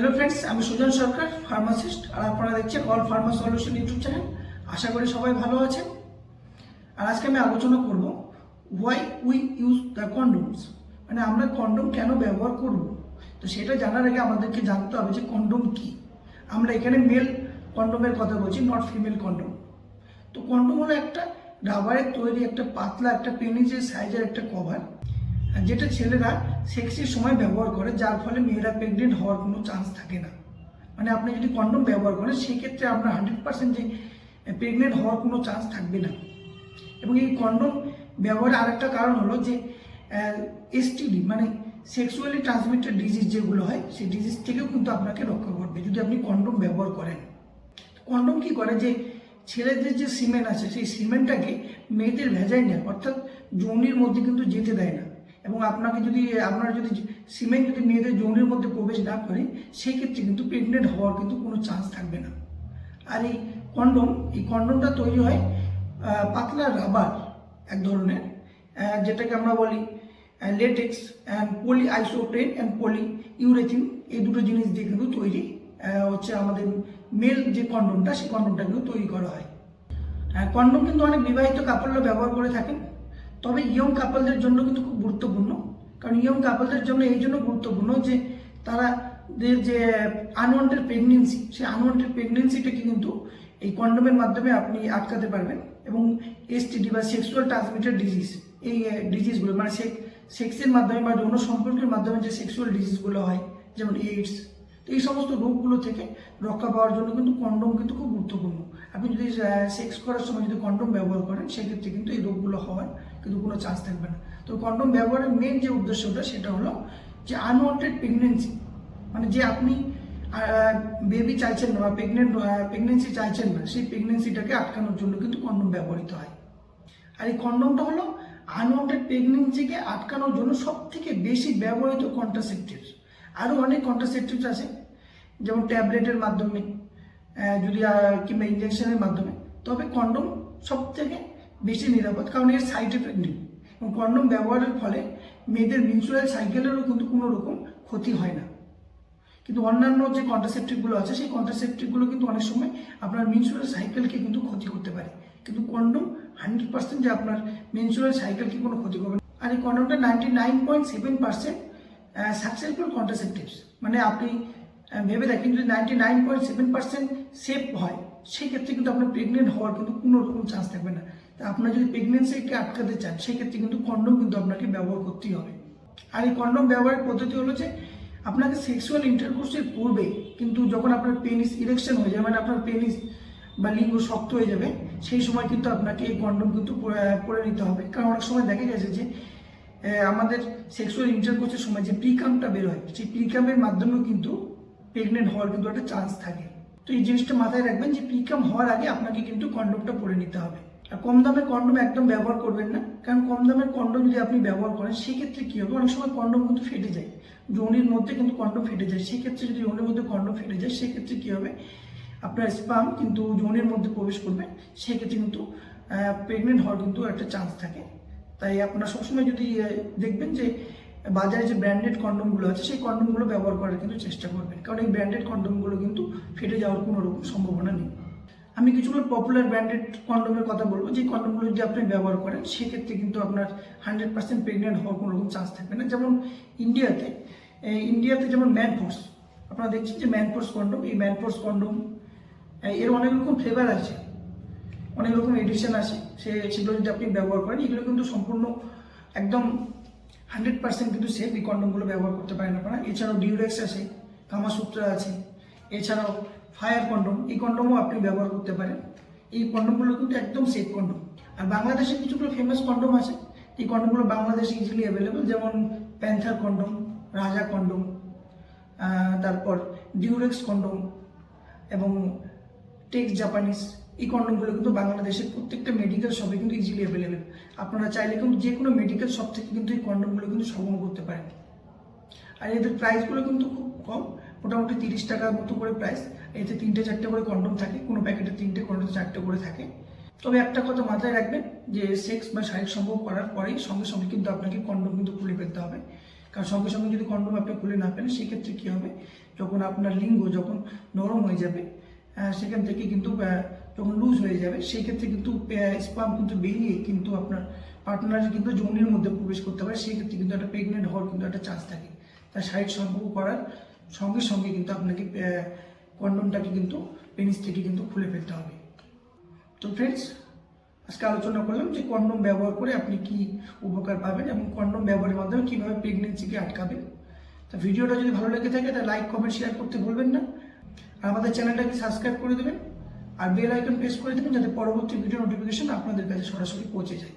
Hello friends আমি সুজন সরকার pharmacist আর আপনারা দেখছেন all pharma solution YouTube channel. আশা করি সবাই ভালো আছেন। আর আজকে আমি আলোচনা করব why we use the condoms মানে আমরা কন্ডোম কেন ব্যবহার করব? তো সেটা জানার আগে আমাদেরকে জানতে হবে যে কন্ডোম কি। আমরা এখানে মেল কন্ডোমের কথা বলছি নট ফিমেল কন্ডোম তো কন্ডোম হলো একটা রাবারের তৈরি একটা পাতলা, একটা পেনিজের সাইজের একটা কভার যেটা ছেলেরা সেক্সের সময় ব্যবহার করে, যার ফলে মেয়েরা প্রেগনেন্ট হওয়ার কোনো চান্স থাকে না। মানে আপনি যদি কন্ডোম ব্যবহার করেন, সেক্ষেত্রে আপনার হান্ড্রেড পার্সেন্ট যে প্রেগনেন্ট হওয়ার কোনো চান্স থাকবে না। এবং এই কন্ডোম ব্যবহারের আরেকটা কারণ হলো যে এসটিডি মানে সেক্সুয়ালি ট্রান্সমিটেড ডিজিজ যেগুলো হয়, সেই ডিজিজ থেকেও কিন্তু আপনাকে রক্ষা করবে, যদি আপনি কন্ডোম ব্যবহার করেন। কন্ডোম কি করে যে, ছেলেদের যে সিমেন্ট আছে, সেই সিমেন্টটাকে মেয়েদের ভেজাই নেয়, অর্থাৎ যৌনির মধ্যে কিন্তু যেতে দেয় না। এবং আপনাকে যদি, আপনার যদি সিমেন্ট যদি মেয়েদের যৌনির মধ্যে প্রবেশ না করে সেই ক্ষেত্রে কিন্তু প্রেগনেন্ট হওয়ার কিন্তু কোনো চান্স থাকবে না। আর এই কন্ডোম এই কন্ডোমটা তৈরি হয় পাতলা রাবার এক ধরনের যেটাকে আমরা বলি latex and polyisoprene and polyurethane এই দুটো জিনিস দিয়ে কিন্তু তৈরি হচ্ছে আমাদের মেল যে কন্ডোমটা সেই কন্ডোমটা কিন্তু তৈরি করা হয়। কন্ডোম কিন্তু অনেক বিবাহিত কাপড়রা ব্যবহার করে থাকেন। তবে ইয়ং কাপলদের জন্য কিন্তু খুব গুরুত্বপূর্ণ। কারণ ইয়ং কাপলদের জন্য এই জন্য গুরুত্বপূর্ণ যে তারা যে আনওয়ান্টেড প্রেগনেন্সি সেই আনওয়ান্টেড প্রেগনেন্সিটাকে কিন্তু এই কন্ডোমের মাধ্যমে আপনি আটকাতে পারবেন এবং এসটিডি বা সেক্সুয়াল ট্রান্সমিটেড ডিজিজ এই ডিজিজগুলো মানে সেক্সের মাধ্যমে বা যৌন সম্পর্কের মাধ্যমে যে সেক্সুয়াল ডিজিজগুলো হয়, যেমন এইডস তো এই সমস্ত রোগগুলো থেকে রক্ষা পাওয়ার জন্য কিন্তু কন্ডোম কিন্তু খুব গুরুত্বপূর্ণ। আপনি যদি সেক্স করার সময় যদি কন্ডোম ব্যবহার করেন, সেক্ষেত্রে কিন্তু এই রোগগুলো হওয়ার কিন্তু কোনো চান্স থাকবে না। তো কন্ডোম ব্যবহারের মেন যে উদ্দেশ্যটা, সেটা হলো যে আনওয়ান্টেড প্রেগনেন্সি মানে যে আপনি বেবি চাইছেন না বা প্রেগনেন্ট প্রেগনেন্সি চাইছেন না, সেই প্রেগনেন্সিটাকে আটকানোর জন্য কিন্তু কন্ডোম ব্যবহৃত হয়। আর এই কন্ডোমটা হলো আনওয়ান্টেড প্রেগনেন্সিকে আটকানোর জন্য সব থেকে বেশি ব্যবহৃত কন্ট্রাসেপটিভ আরও অনেক কন্ট্রাসেপটিভস আছে, যেমন ট্যাবলেটের মাধ্যমে যদি কিংবা ইঞ্জেকশনের মাধ্যমে। তবে কন্ডোম সব থেকে বেশি নিরাপদ, কারণ এর সাইড এফেক্ট নেই। এবং কন্ডোম ব্যবহারের ফলে মেয়েদের মিনসুরাল সাইকেলেরও কিন্তু কোনো রকম ক্ষতি হয় না। কিন্তু অন্যান্য যে কন্ট্রাসেপটিভগুলো আছে, সেই কন্ট্রাসেপটিভগুলো কিন্তু অনেক সময় আপনার মিনসুরাল সাইকেলকে কিন্তু ক্ষতি করতে পারে। কিন্তু কন্ডোম হান্ড্রেড পার্সেন্ট যে আপনার মিনসুরাল সাইকেলকে কোনো ক্ষতি করবে না। আর এই কন্ডোমটা ninety nine point seven percent successful contraceptives মানে আপনি ভেবে দেখেন যদি ninety nine point seven percent safe হয় সেই ক্ষেত্রে কিন্তু আপনার প্রেগনেন্ট হওয়ার কিন্তু কোনো রকম চান্স থাকবে না। তা আপনার যদি প্রেগনেন্সিকে আটকাতে চান সেই ক্ষেত্রে কিন্তু কন্ডোম কিন্তু আপনাকে ব্যবহার করতেই হবে। আর এই কন্ডোম ব্যবহারের পদ্ধতি হলো যে, আপনাকে সেক্সুয়াল ইন্টারকোর্সের পূর্বে কিন্তু যখন আপনার পেনিস ইরেকশন হয়ে যাবে মানে আপনার পেনিস বা লিঙ্গ শক্ত হয়ে যাবে, সেই সময় কিন্তু আপনাকে এই কন্ডোম কিন্তু পরে নিতে হবে। কারণ অনেক সময় দেখা গেছে যে আমাদের সেক্সুয়াল ইন্টারকোর্সের সময় যে প্রিকামটা বের হয়, সেই প্রিকামের মাধ্যমেও কিন্তু প্রেগনেন্ট হওয়ার কিন্তু একটা চান্স থাকে। তো এই জিনিসটা মাথায় রাখবেন যে প্রিকাম হওয়ার আগে আপনাকে কিন্তু কন্ডোমটা পরে নিতে হবে। আর কম দামের কন্ডোম একদম ব্যবহার করবেন না, কারণ কম দামের কন্ডোম যদি আপনি ব্যবহার করেন, সেক্ষেত্রে কী হবে? অনেক সময় কন্ডোম কিন্তু ফেটে যায়। যৌনির মধ্যে কিন্তু কন্ডোম ফেটে যায়। সেক্ষেত্রে যদি যৌনের মধ্যে কন্ডোম ফেটে যায়, সেক্ষেত্রে কী হবে? আপনার স্পাম কিন্তু যৌনের মধ্যে প্রবেশ করবে। সেক্ষেত্রে কিন্তু প্রেগনেন্ট হওয়ার কিন্তু একটা চান্স থাকে। তাই আপনারা সবসময় যদি দেখবেন যে বাজারে যে ব্র্যান্ডেড কন্ডোমগুলো আছে, সেই কন্ডোমগুলো ব্যবহার করার কিন্তু চেষ্টা করবেন। কারণ এই ব্র্যান্ডেড কন্ডোমগুলো কিন্তু ফেটে যাওয়ার কোনো রকম সম্ভাবনা নেই। আমি কিছুগুলো পপুলার ব্র্যান্ডেড কন্ডোমের কথা বলব। যে কন্ডোমগুলো যদি আপনি ব্যবহার করেন, সেক্ষেত্রে কিন্তু আপনার হান্ড্রেড পার্সেন্ট প্রেগনেন্ট হওয়ার কোনো রকম চান্স থাকবে না। যেমন ইন্ডিয়াতে ইন্ডিয়াতে যেমন ম্যানফোর্স আপনারা দেখছেন যে ম্যানফোর্স কন্ডোম এই ম্যানফোর্স কন্ডোম এর অনেক রকম ফ্লেভার আছে, অনেক রকম এডিশন আছে। সে, সেগুলো যদি আপনি ব্যবহার করেন, এগুলো কিন্তু সম্পূর্ণ একদম হান্ড্রেড পার্সেন্ট কিন্তু সেফ এই কন্ডোমগুলো ব্যবহার করতে পারেন আপনারা। এছাড়াও ডিউরেক্স আছে কামাসূত্রা আছে, এছাড়াও ফায়ার কন্ডোম এই কন্ডোমও আপনি ব্যবহার করতে পারেন। এই কন্ডোমগুলো কিন্তু একদম সেফ কন্ডোম। আর বাংলাদেশে কিছুগুলো ফেমাস কন্ডোম আছে। এই কন্ডোমগুলো বাংলাদেশে ইজিলি অ্যাভেলেবেল যেমন প্যান্থার কন্ডোম রাজা কন্ডোম তারপর ডিউরেক্স কন্ডোম এবং টেক্স জাপানিজ এই কন্ডোমগুলো কিন্তু বাংলাদেশের প্রত্যেকটা মেডিকেল শপে কিন্তু ইজিলি অ্যাভেলেবেল আপনারা চাইলে কিন্তু যে কোনো মেডিকেল শপ থেকে কিন্তু এই কন্ডোমগুলো কিন্তু সংগ্রহ করতে পারেন। আর এদের প্রাইসগুলো কিন্তু খুব কম, মোটামুটি তিরিশ টাকার মতো করে প্রাইস এতে তিনটে চারটে করে কন্ডোম থাকে, কোনো প্যাকেটে তিনটে কন্ডোম চারটে করে থাকে। তবে একটা কথা মাথায় রাখবেন যে সেক্স বা শারীরিক সম্ভব করার পরেই সঙ্গে সঙ্গে কিন্তু আপনাকে কন্ডোম কিন্তু খুলে ফেলতে হবে। কারণ সঙ্গে সঙ্গে যদি কন্ডোম আপনি খুলে না পেলেন সেক্ষেত্রে কী হবে? যখন আপনার লিঙ্গ যখন নরম হয়ে যাবে সেখান থেকে কিন্তু যখন লুজ হয়ে যাবে। সেই ক্ষেত্রে কিন্তু স্পাম কিন্তু বেরিয়ে কিন্তু আপনার পার্টনার কিন্তু যৌনির মধ্যে প্রবেশ করতে পারে। সেই ক্ষেত্রে কিন্তু একটা প্রেগনেন্ট হওয়ার কিন্তু একটা চান্স থাকে। তার শারীরিক সম্পর্ক করার সঙ্গে সঙ্গে কিন্তু আপনাকে কন্ডমটাকে কিন্তু পেনিস থেকে কিন্তু খুলে ফেলতে হবে। তো ফ্রেন্ডস আজকে আলোচনা করলাম যে কন্ডম ব্যবহার করে আপনি কি উপকার পাবেন এবং কন্ডম ব্যবহারের মাধ্যমে কীভাবে প্রেগনেন্সিকে আটকাবেন। তো ভিডিওটা যদি ভালো লেগে থাকে, তাহলে লাইক কমেন্ট শেয়ার করতে ভুলবেন না। আর আমাদের চ্যানেলটাকে সাবস্ক্রাইব করে দেবেন। আর বেল আইকন প্রেস করে দেবেন যাতে পরবর্তী ভিডিও নোটিফিকেশন আপনাদের কাছে সরাসরি পৌঁছে যায়।